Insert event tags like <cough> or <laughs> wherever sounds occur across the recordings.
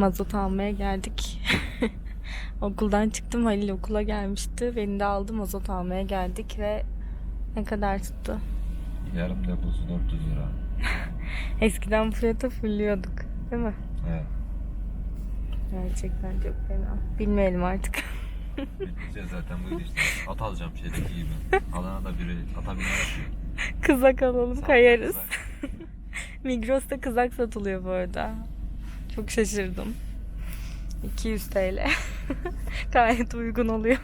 mazot almaya geldik. <laughs> Okuldan çıktım. Halil okula gelmişti. Beni de aldı mazot almaya geldik ve ne kadar tuttu? Yarım deposu 400 lira. <laughs> Eskiden fiyata fulluyorduk. Değil mi? Evet. Gerçekten çok fena. Bilmeyelim artık. <laughs> Biteceğiz zaten bu işte. At alacağım şeydeki gibi. Alana da biri ata biner. Kızak alalım kayarız. kızak. Migros'ta kızak satılıyor bu arada. Çok şaşırdım. 200 TL. <laughs> Gayet uygun oluyor.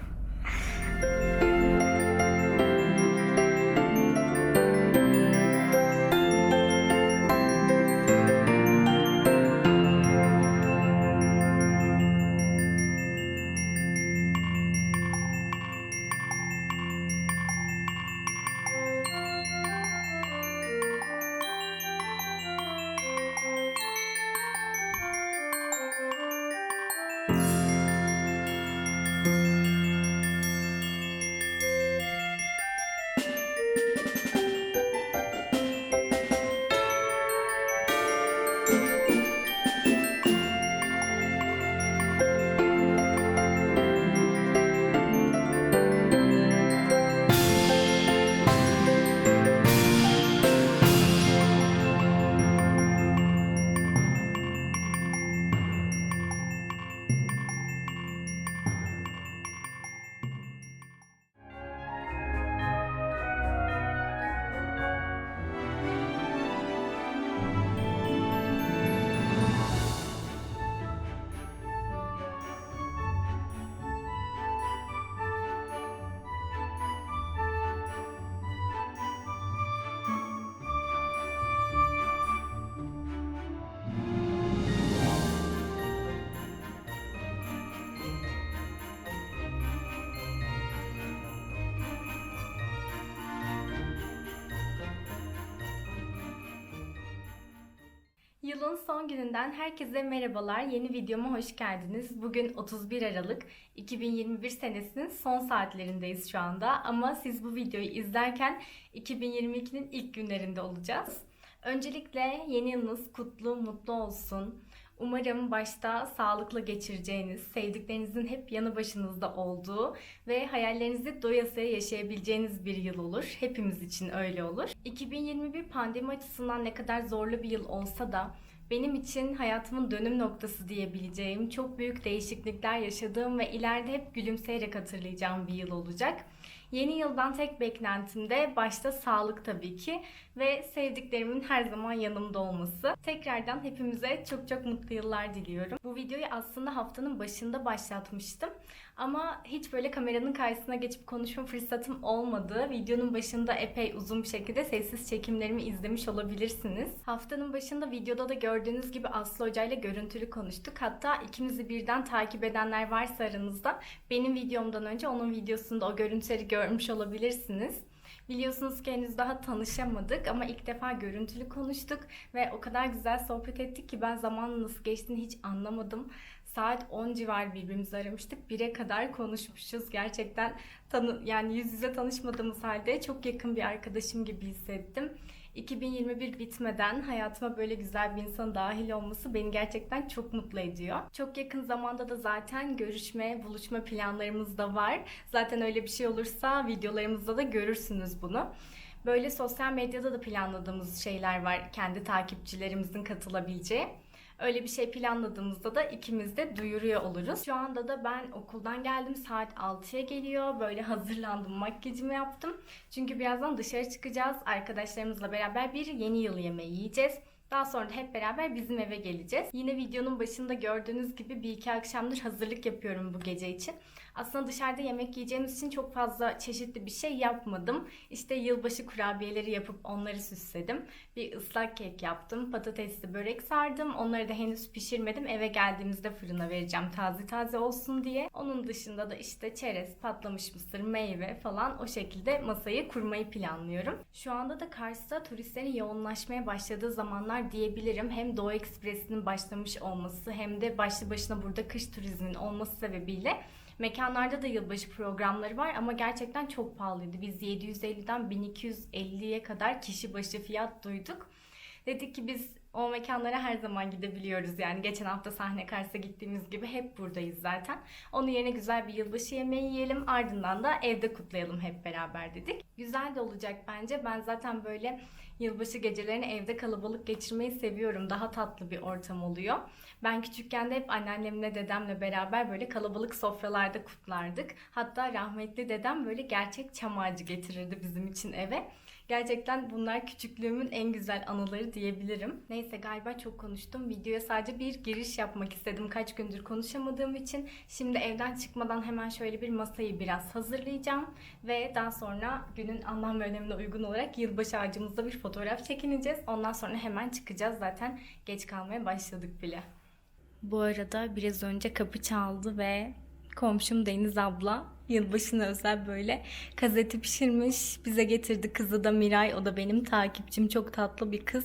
Yılın son gününden herkese merhabalar. Yeni videoma hoş geldiniz. Bugün 31 Aralık 2021 senesinin son saatlerindeyiz şu anda. Ama siz bu videoyu izlerken 2022'nin ilk günlerinde olacağız. Öncelikle yeni yılınız kutlu, mutlu olsun. Umarım başta sağlıkla geçireceğiniz, sevdiklerinizin hep yanı başınızda olduğu ve hayallerinizi doyasıya yaşayabileceğiniz bir yıl olur. Hepimiz için öyle olur. 2021 pandemi açısından ne kadar zorlu bir yıl olsa da benim için hayatımın dönüm noktası diyebileceğim, çok büyük değişiklikler yaşadığım ve ileride hep gülümseyerek hatırlayacağım bir yıl olacak. Yeni yıldan tek beklentim de başta sağlık tabii ki ve sevdiklerimin her zaman yanımda olması. Tekrardan hepimize çok çok mutlu yıllar diliyorum. Bu videoyu aslında haftanın başında başlatmıştım. Ama hiç böyle kameranın karşısına geçip konuşma fırsatım olmadı. Videonun başında epey uzun bir şekilde sessiz çekimlerimi izlemiş olabilirsiniz. Haftanın başında videoda da gördüğünüz gibi Aslı Hoca ile görüntülü konuştuk. Hatta ikimizi birden takip edenler varsa aranızda benim videomdan önce onun videosunda o görüntüleri görmüş olabilirsiniz. Biliyorsunuz ki henüz daha tanışamadık ama ilk defa görüntülü konuştuk ve o kadar güzel sohbet ettik ki ben zamanın nasıl geçtiğini hiç anlamadım. Saat 10 civar birbirimizi aramıştık. 1'e kadar konuşmuşuz. Gerçekten tanı yani yüz yüze tanışmadığımız halde çok yakın bir arkadaşım gibi hissettim. 2021 bitmeden hayatıma böyle güzel bir insan dahil olması beni gerçekten çok mutlu ediyor. Çok yakın zamanda da zaten görüşme, buluşma planlarımız da var. Zaten öyle bir şey olursa videolarımızda da görürsünüz bunu. Böyle sosyal medyada da planladığımız şeyler var kendi takipçilerimizin katılabileceği. Öyle bir şey planladığımızda da ikimiz de duyuruyor oluruz. Şu anda da ben okuldan geldim saat 6'ya geliyor. Böyle hazırlandım, makyajımı yaptım. Çünkü birazdan dışarı çıkacağız. Arkadaşlarımızla beraber bir yeni yıl yemeği yiyeceğiz. Daha sonra da hep beraber bizim eve geleceğiz. Yine videonun başında gördüğünüz gibi bir iki akşamdır hazırlık yapıyorum bu gece için. Aslında dışarıda yemek yiyeceğimiz için çok fazla çeşitli bir şey yapmadım. İşte yılbaşı kurabiyeleri yapıp onları süsledim. Bir ıslak kek yaptım. Patatesli börek sardım. Onları da henüz pişirmedim. Eve geldiğimizde fırına vereceğim taze taze olsun diye. Onun dışında da işte çerez, patlamış mısır, meyve falan o şekilde masayı kurmayı planlıyorum. Şu anda da Kars'ta turistlerin yoğunlaşmaya başladığı zamanlar diyebilirim. Hem Doğu Ekspresi'nin başlamış olması hem de başlı başına burada kış turizminin olması sebebiyle Mekanlarda da yılbaşı programları var ama gerçekten çok pahalıydı. Biz 750'den 1250'ye kadar kişi başı fiyat duyduk. Dedik ki biz o mekanlara her zaman gidebiliyoruz. Yani geçen hafta sahne Kars'a gittiğimiz gibi hep buradayız zaten. Onun yerine güzel bir yılbaşı yemeği yiyelim. Ardından da evde kutlayalım hep beraber dedik. Güzel de olacak bence. Ben zaten böyle yılbaşı gecelerini evde kalabalık geçirmeyi seviyorum. Daha tatlı bir ortam oluyor. Ben küçükken de hep anneannemle dedemle beraber böyle kalabalık sofralarda kutlardık. Hatta rahmetli dedem böyle gerçek çam ağacı getirirdi bizim için eve. Gerçekten bunlar küçüklüğümün en güzel anıları diyebilirim. Neyse galiba çok konuştum. Videoya sadece bir giriş yapmak istedim. Kaç gündür konuşamadığım için. Şimdi evden çıkmadan hemen şöyle bir masayı biraz hazırlayacağım. Ve daha sonra günün anlam ve önemine uygun olarak yılbaşı ağacımızda bir fotoğraf çekineceğiz. Ondan sonra hemen çıkacağız. Zaten geç kalmaya başladık bile. Bu arada biraz önce kapı çaldı ve komşum Deniz abla yılbaşına özel böyle kazeti pişirmiş. Bize getirdi kızı da Miray. O da benim takipçim. Çok tatlı bir kız.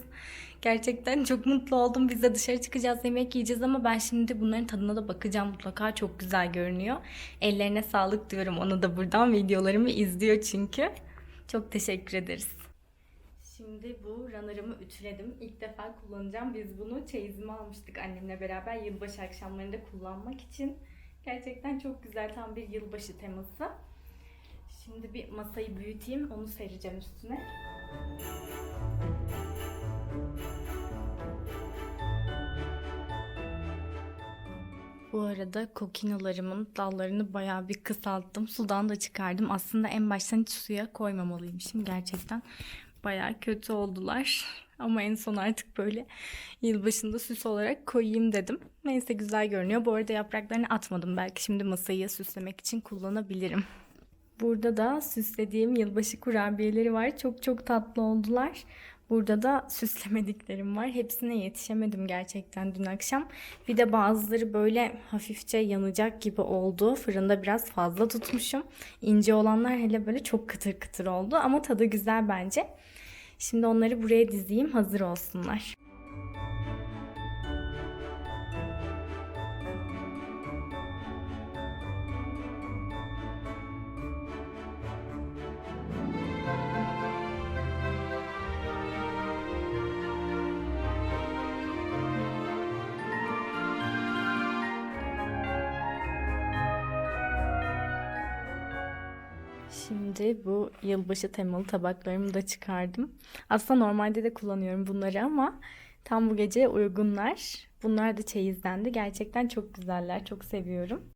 Gerçekten çok mutlu oldum. Biz de dışarı çıkacağız, yemek yiyeceğiz ama ben şimdi bunların tadına da bakacağım mutlaka. Çok güzel görünüyor. Ellerine sağlık diyorum. Onu da buradan videolarımı izliyor çünkü. Çok teşekkür ederiz. Şimdi bu runner'ımı ütüledim. İlk defa kullanacağım. Biz bunu çeyizime almıştık annemle beraber yılbaşı akşamlarında kullanmak için. Gerçekten çok güzel tam bir yılbaşı teması. Şimdi bir masayı büyüteyim onu sereceğim üstüne. Bu arada kokinolarımın dallarını bayağı bir kısalttım. Sudan da çıkardım. Aslında en baştan hiç suya koymamalıymışım. Gerçekten bayağı kötü oldular. Ama en son artık böyle yılbaşında süs olarak koyayım dedim. Neyse güzel görünüyor. Bu arada yapraklarını atmadım. Belki şimdi masayı süslemek için kullanabilirim. Burada da süslediğim yılbaşı kurabiyeleri var. Çok çok tatlı oldular. Burada da süslemediklerim var. Hepsine yetişemedim gerçekten dün akşam. Bir de bazıları böyle hafifçe yanacak gibi oldu. Fırında biraz fazla tutmuşum. İnce olanlar hele böyle çok kıtır kıtır oldu. Ama tadı güzel bence. Şimdi onları buraya dizeyim hazır olsunlar. Şimdi bu yılbaşı temalı tabaklarımı da çıkardım. Aslında normalde de kullanıyorum bunları ama tam bu gece uygunlar. Bunlar da çeyizdendi. Gerçekten çok güzeller. Çok seviyorum.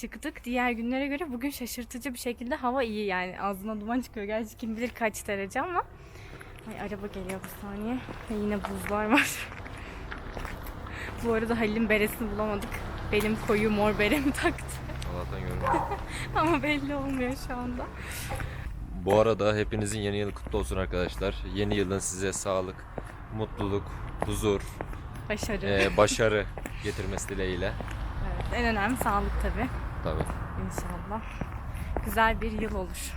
Çıktık. Diğer günlere göre bugün şaşırtıcı bir şekilde hava iyi yani. Ağzına duman çıkıyor. Gerçi kim bilir kaç derece ama. Ay araba geliyor bir saniye. Ve yine buzlar var. <laughs> Bu arada Halil'in beresini bulamadık. Benim koyu mor beremi taktı. Allah'tan görmüyorum. <laughs> ama belli olmuyor şu anda. Bu arada hepinizin yeni yılı kutlu olsun arkadaşlar. Yeni yılın size sağlık, mutluluk, huzur, Başarı. eee, başarı getirmesi dileğiyle. Evet, en önemli sağlık tabii. Tabii. İnşallah. Güzel bir yıl olur.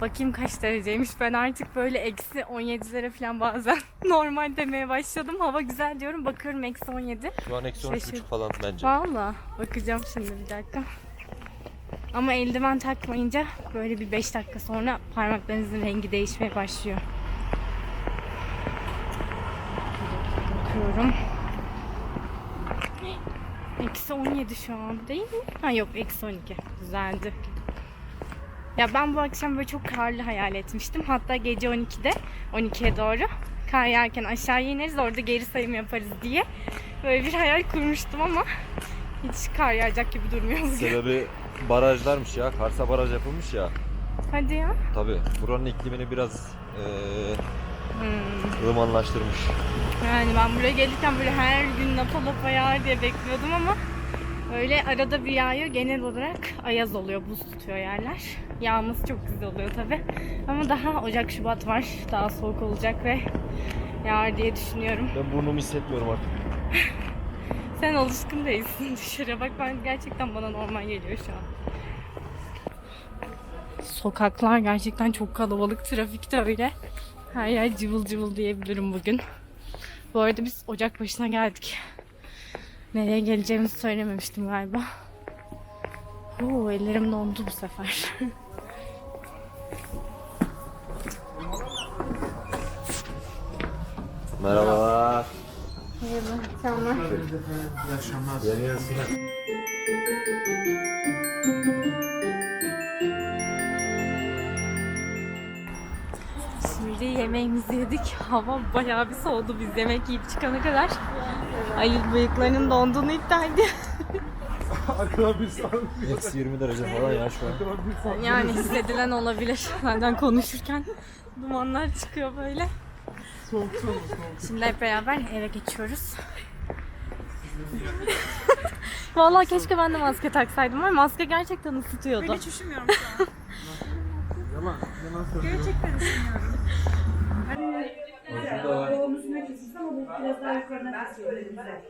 Bakayım kaç dereceymiş. Ben artık böyle eksi 17'lere falan bazen <laughs> normal demeye başladım. Hava güzel diyorum. Bakıyorum eksi 17. Şu an eksi Şaşır- 13,5 falan bence. Valla bakacağım şimdi bir dakika. Ama eldiven takmayınca böyle bir 5 dakika sonra parmaklarınızın rengi değişmeye başlıyor. Bakıyorum. Eksi 17 şu an değil mi? Ha yok eksi 12. Güzeldi. Ya ben bu akşam böyle çok karlı hayal etmiştim. Hatta gece 12'de 12'ye doğru kar yağarken aşağı ineriz orada geri sayım yaparız diye. Böyle bir hayal kurmuştum ama hiç kar yağacak gibi durmuyor. Sebebi barajlarmış ya. Kars'a baraj yapılmış ya. Hadi ya. Tabi buranın iklimini biraz eee Hmm. ılımanlaştırmış. Yani ben buraya gelirken böyle her gün lapa lapa yağar diye bekliyordum ama öyle arada bir yağıyor. Genel olarak ayaz oluyor, buz tutuyor yerler. Yağması çok güzel oluyor tabi. Ama daha Ocak, Şubat var. Daha soğuk olacak ve yağar diye düşünüyorum. Ben burnumu hissetmiyorum artık. <laughs> Sen alışkın değilsin dışarı. Bak ben gerçekten bana normal geliyor şu an. Sokaklar gerçekten çok kalabalık. Trafik de öyle. Her yer cıvıl cıvıl diyebilirim bugün. Bu arada biz Ocak başına geldik. Nereye geleceğimizi söylememiştim galiba. Oo, ellerim dondu bu sefer. <laughs> Merhabalar. Merhaba, selamlar. Yeni yılsına. Şimdi yemeğimizi yedik. <laughs> Hava bayağı bir soğudu biz yemek yiyip çıkana kadar. Ayıl bıyıklarının donduğunu iddia ediyor. <laughs> Eksi 20 derece falan ya şu an. Yani hissedilen olabilir. <laughs> Benden konuşurken dumanlar çıkıyor böyle. Soğuk soğuk soğuk. Şimdi hep beraber eve geçiyoruz. Vallahi keşke ben de maske taksaydım ama maske gerçekten ısıtıyordu. Ben hiç üşümüyorum şu an. Gerçekten üşümüyorum. Omuzuna kesilsem o da biraz daha yukarıdan kesiyor elimize.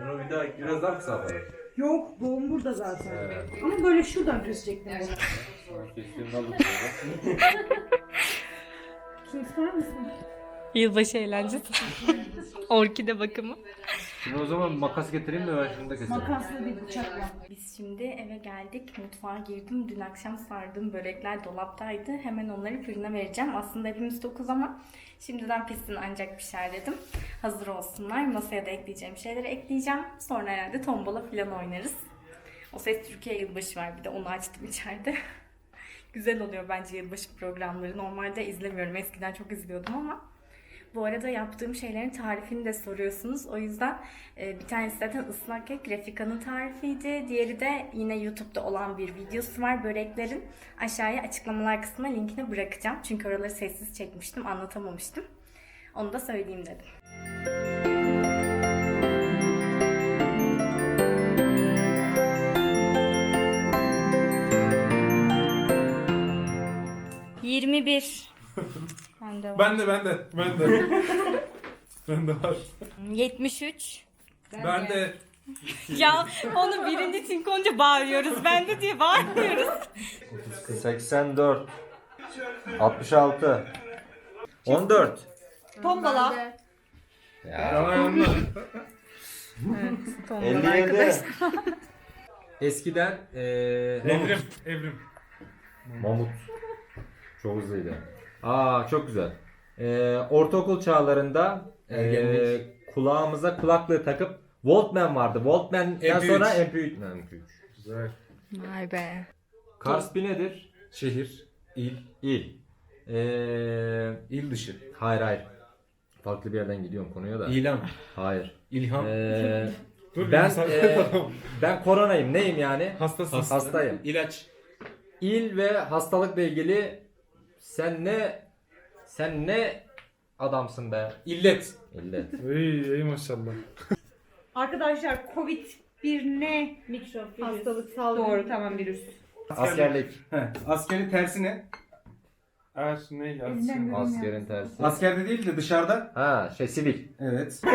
Bunu bir daha biraz daha kısa yapalım. Yok doğum burada zaten. Ama böyle şuradan kesecektim ister misin? Yılbaşı eğlencesi. <laughs> Orkide bakımı. Şimdi o zaman makas getireyim de ben şunu da keseyim. Makasla bir bıçakla. Biz şimdi eve geldik. Mutfağa girdim. Dün akşam sardığım börekler dolaptaydı. Hemen onları fırına vereceğim. Aslında hepimiz dokuz ama şimdiden pişsin ancak pişer dedim. Hazır olsunlar. Masaya da ekleyeceğim şeyleri ekleyeceğim. Sonra herhalde tombola falan oynarız. O Ses Türkiye yılbaşı var. Bir de onu açtım içeride. <laughs> Güzel oluyor bence yılbaşı programları. Normalde izlemiyorum. Eskiden çok izliyordum ama. Bu arada yaptığım şeylerin tarifini de soruyorsunuz. O yüzden e, bir tanesi zaten ıslak kek Refika'nın tarifiydi. Diğeri de yine YouTube'da olan bir videosu var böreklerin. Aşağıya açıklamalar kısmına linkini bırakacağım. Çünkü oraları sessiz çekmiştim, anlatamamıştım. Onu da söyleyeyim dedim. Yirmi bir. <laughs> Bende var. Ben de ben de ben de. <laughs> ben de var. 73. <laughs> Ben de Ya onu birinci tinkonca bağırıyoruz. Bende diye bağırmıyoruz. 84 66 14 Tombala. Ya yanına. Tombala 57 Eskiden eee Evrim, evrim. Mamut. Çok hızlıydı. Aa çok güzel. Ee, ortaokul çağlarında ee, kulağımıza kulaklığı takıp Walkman vardı. Walkman'dan MP3. sonra MP3. Ne, MP3. Güzel. Vay be. Kars bir nedir? Şehir, il, İl. Ee, il dışı. hayır hayır. Farklı bir yerden gidiyorum konuya da. İlan, Hayır. ilham. Ee, <laughs> Dur, ben bir saniye. ee, ben koronayım. Neyim yani? Hastasın. Hastayım. İlaç. İl ve hastalıkla ilgili sen ne sen ne adamsın be? İllet. İllet. <laughs> Ey, ey maşallah. Arkadaşlar Covid bir ne mikrop virüs. Hastalık salgını. Doğru tamam virüs. Askerlik. He, askerin tersi ne? Er ne Elinden gelsin? görünüyor. Askerin tersi. Askerde değil de dışarıda. Ha şey sivil. Evet. <laughs>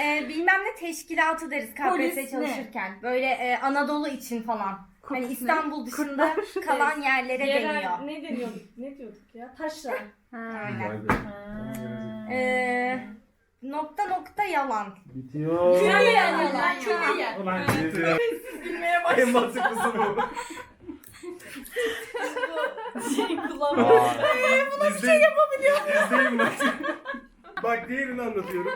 Ee, bilmem ne teşkilatı deriz Polis KPSS ne? çalışırken. Böyle e, Anadolu için falan. Hani. İstanbul dışında <laughs> kalan yerlere deniyor. ne deniyor? Ne diyorduk ya? Taşlar. Aynen. Vay be. Ee, nokta nokta yalan. Bitiyor. yalan. Çok iyi. Ulan bitiyor. En mantıklısı bu. <laughs> Aa, bir şey yapabiliyor. İzleyin bak. bak diğerini anlatıyorum.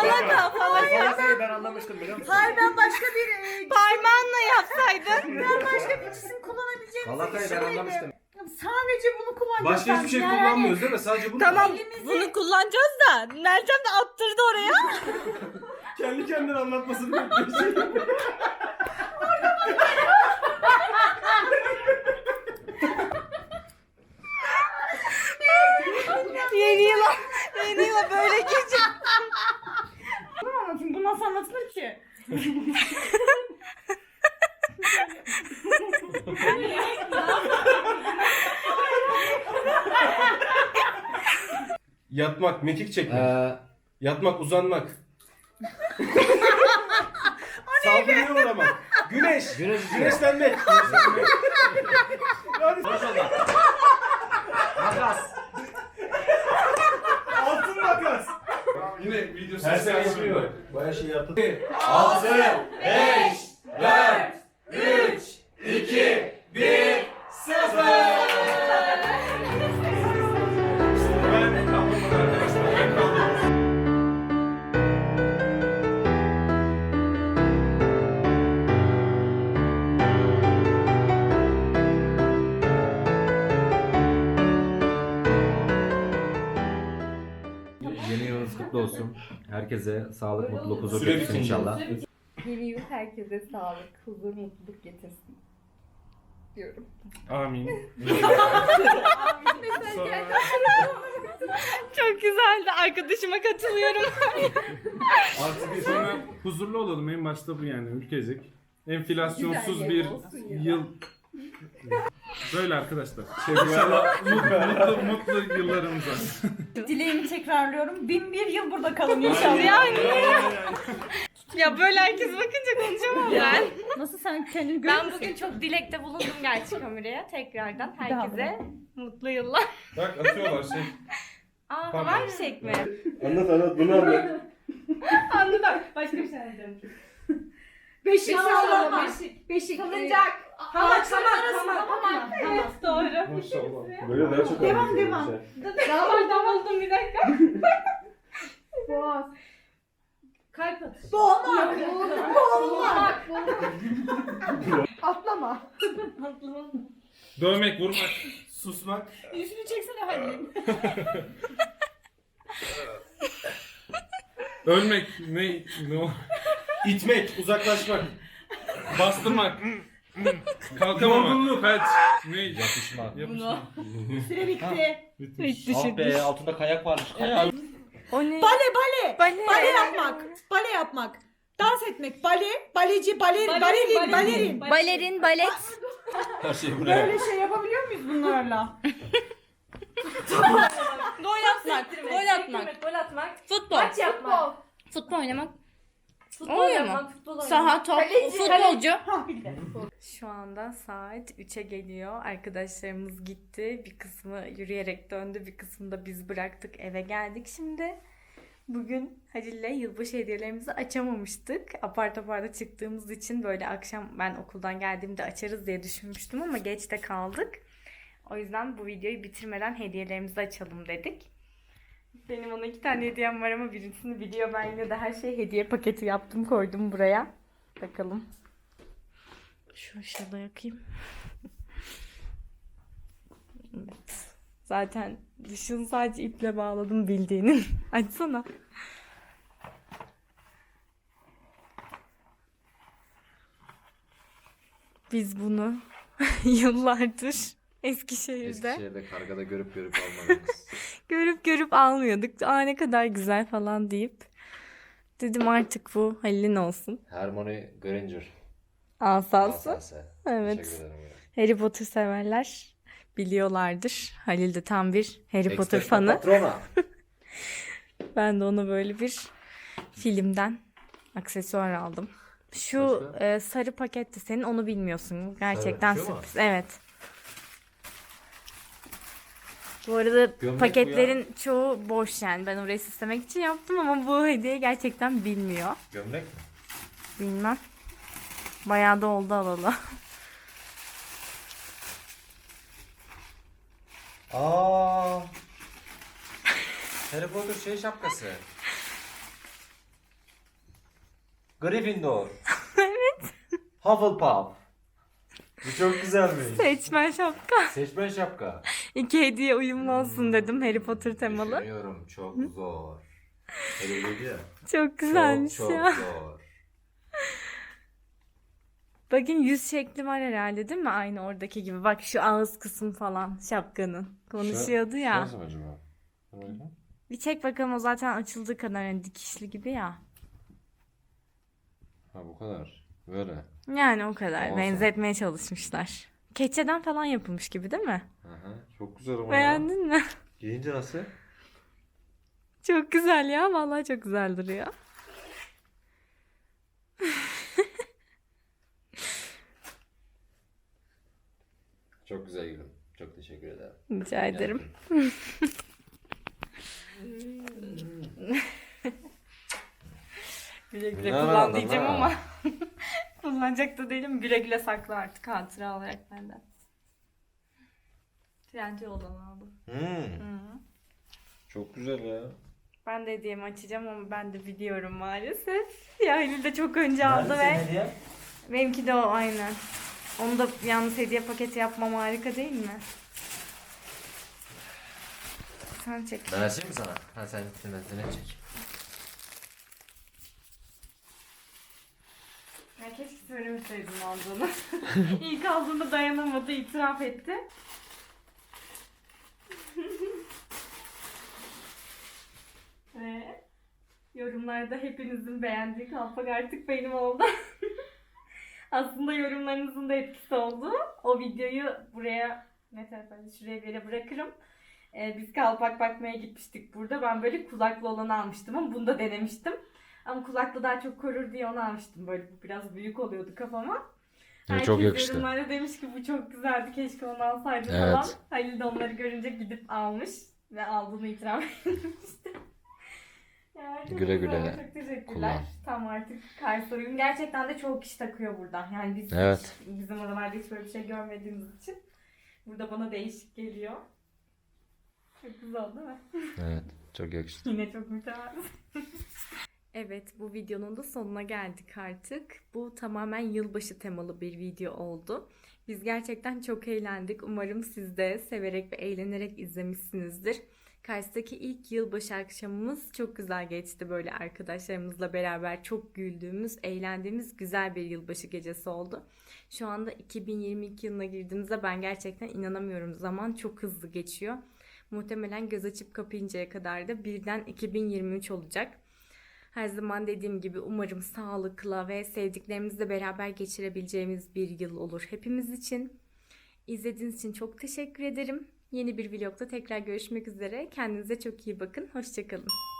Falaka, Falakayı ben anlamıştım biliyor musun? Hayır ben başka bir e, Parmağınla yapsaydın. <laughs> ben başka bir cisim kullanabileceğimi Falakayı ben anlamıştım. sadece bunu kullanacağız. Başka hiçbir şey Yani kullanmıyoruz değil mi? Sadece bunu Tamam Elimizi- bunu kullanacağız da Meltem de attırdı oraya. <laughs> kendi kendine anlatmasını bekliyorsun. Yeni yıla, yeni yıla böyle geçin. Bunu anlatayım. Bu nasıl anlatılır ki? Yatmak, mekik çekmek. Ee, Yatmak, uzanmak. <laughs> Saldırıya uğramak. Güneş. Güneş Güneşlenmek. <laughs> Hadi. Makas. Altın makas. Yine video Her sene yapıyor. Baya şey yaptı. 6, 5, 4, 3, 2, kutlu olsun. Herkese sağlık, mutluluk, huzur Süre getirsin bitince. inşallah. Yeni yıl herkese sağlık, huzur, mutluluk getirsin. Diyorum. Amin. <laughs> Çok güzeldi. Arkadaşıma katılıyorum. <laughs> Artık sonra huzurlu olalım en başta bu yani ülkecek. Enflasyonsuz bir yıl. Böyle arkadaşlar. İnşallah mutlu, mutlu, mutlu yıllarımıza. Dileğimi tekrarlıyorum. Bin bir yıl burada kalın inşallah. Yani. ya böyle herkes bakınca konuşamam ben. Nasıl sen kendini görüyor Ben bugün çok dilekte bulundum gerçi kameraya. Tekrardan herkese mutlu yıllar. Bak atıyorlar şey. Aa Pardon. var bir şey mi? Anlat anlat bunu anlat. Anladım. Başka bir şey anladım. Beşik sallama. Beşik. Beşik. Salıncak. Hamak hamak hamak hamak. Evet doğru. Maşallah. Böyle daha çok Devam, anlatıyor devam. var daha buldum bir dakika. Boğaz. Kalp atışı. Boğmak. Boğulmak. Atlama. Dövmek, vurmak. Susmak. Yüzünü çeksene hadi. Ölmek. Ne? ne o? İtmek, uzaklaşmak. Bastırmak. Kalkamamak. Felç. Ne? Yapışmak. Yapışmak. Süre bitti. Hiç Ah be altında kayak varmış. Kayak. O ne? Bale bale. Bale. Bale yapmak. Bale yapmak. Dans etmek. Bale. Baleci. Baler, balerin. Balerin. Balerin, balet. Her şey buraya. Böyle şey yapabiliyor muyuz bunlarla? Gol atmak. Gol atmak. Gol atmak. Futbol. Maç yapmak. Futbol oynamak. Futbol Oluyor mu? Futbol oynamak. Saha, top, Kaleci. futbolcu. Şu anda saat 3'e geliyor. Arkadaşlarımız gitti. Bir kısmı yürüyerek döndü. Bir kısmını da biz bıraktık. Eve geldik şimdi. Bugün Halil'le yılbaşı hediyelerimizi açamamıştık. Apar topar da çıktığımız için böyle akşam ben okuldan geldiğimde açarız diye düşünmüştüm ama geç de kaldık. O yüzden bu videoyu bitirmeden hediyelerimizi açalım dedik. Benim ona iki tane hediyem var ama birisini biliyor. Ben yine de her şey hediye paketi yaptım koydum buraya. Bakalım. Şu ışığı da yakayım. evet. Zaten dışını sadece iple bağladım bildiğinin. <laughs> Açsana. Biz bunu <laughs> yıllardır Eskişehir'de Eskişehir'de kargada görüp görüp almadınız. Görüp görüp almıyorduk. Aa ne kadar güzel falan deyip dedim artık bu Halil'in olsun. Harmony Granger. Asası. Asası. Evet. Harry Potter severler biliyorlardır. Halil de tam bir Harry Potter Extra fanı. <laughs> Ben de ona böyle bir filmden aksesuar aldım. Şu Başka? e, sarı paketti senin onu bilmiyorsun. Gerçekten mu? sürpriz. Evet. Bu arada Gömlek bu paketlerin çoğu boş yani. Ben orayı süslemek için yaptım ama bu hediye gerçekten bilmiyor. Gömlek mi? Bilmem. Bayağı da oldu alalı. <laughs> Aa. Harry Potter şey şapkası. <laughs> Gryffindor. evet. Hufflepuff. Bu çok güzelmiş. Seçmen şapka. Seçmen şapka. İki hediye uyumlu olsun dedim Harry Potter temalı. Düşünüyorum çok zor. Öyle dedi ya. Çok güzelmiş çok, çok ya. zor. Bakın yüz şekli var herhalde değil mi? Aynı oradaki gibi. Bak şu ağız kısmı falan şapkanın. Konuşuyordu ya. Nasıl acaba? Dur bakayım. Bir çek bakalım o zaten açıldığı kadar hani dikişli gibi ya. Ha bu kadar. Böyle. Yani o kadar Olsun. benzetmeye çalışmışlar. Keçeden falan yapılmış gibi değil mi? Aha, çok güzel ama. Beğendin mi? <laughs> Giyince nasıl? Çok güzel ya. Vallahi çok güzel duruyor. <laughs> Çok güzel gülüm. Çok teşekkür ederim. Rica ederim. <laughs> güle güle Ne kullan diyeceğim ha? ama <laughs> kullanacak da değilim. Güle güle sakla artık hatıra olarak benden. Trendy olan aldım. Hmm, Hı. çok güzel ya. Ben de hediyemi açacağım ama ben de biliyorum maalesef. Ya Halil de çok önce aldı ve benimki de o aynen. Onu da yalnız hediye paketi yapmam harika değil mi? Sen çek. Ben açayım mı sana? Ha sen internetine çek. Ya keşke söylemeseydim aldığını. <laughs> İlk aldığında dayanamadı, itiraf etti. <laughs> Ve yorumlarda hepinizin beğendiği kalpak artık benim oldu. <laughs> Aslında yorumlarınızın da etkisi oldu. O videoyu buraya ne tarafa şuraya bir yere bırakırım. Ee, biz kalpak bakmaya gitmiştik burada. Ben böyle kulaklı olanı almıştım ama bunu da denemiştim. Ama kulaklı daha çok korur diye onu almıştım. Böyle bu biraz büyük oluyordu kafama. Herkes çok yakıştı. yorumlarda demiş ki bu çok güzeldi keşke onu alsaydım Evet. falan. Halil de onları görünce gidip almış ve aldığını itiraf <laughs> etmişti. Ya, çok Güle güle Çok teşekkürler. kullan. Tam artık Kaysoy'um. Gerçekten de çoğu kişi takıyor burada. Yani biz Evet. hiç- bizim oralarda hiç böyle bir şey görmediğimiz için. Burada bana değişik geliyor. Çok güzel değil mi? Evet. Çok yakıştı. Yine çok mütevazı. <laughs> evet bu videonun da sonuna geldik artık. Bu tamamen yılbaşı temalı bir video oldu. Biz gerçekten çok eğlendik. Umarım siz de severek ve eğlenerek izlemişsinizdir. Kars'taki ilk yılbaşı akşamımız çok güzel geçti böyle arkadaşlarımızla beraber çok güldüğümüz, eğlendiğimiz güzel bir yılbaşı gecesi oldu. Şu anda 2022 yılına girdiğimizde ben gerçekten inanamıyorum. Zaman çok hızlı geçiyor. Muhtemelen göz açıp kapayıncaya kadar da birden 2023 olacak. Her zaman dediğim gibi umarım sağlıkla ve sevdiklerimizle beraber geçirebileceğimiz bir yıl olur hepimiz için. İzlediğiniz için çok teşekkür ederim. Yeni bir vlogda tekrar görüşmek üzere. Kendinize çok iyi bakın. Hoşçakalın.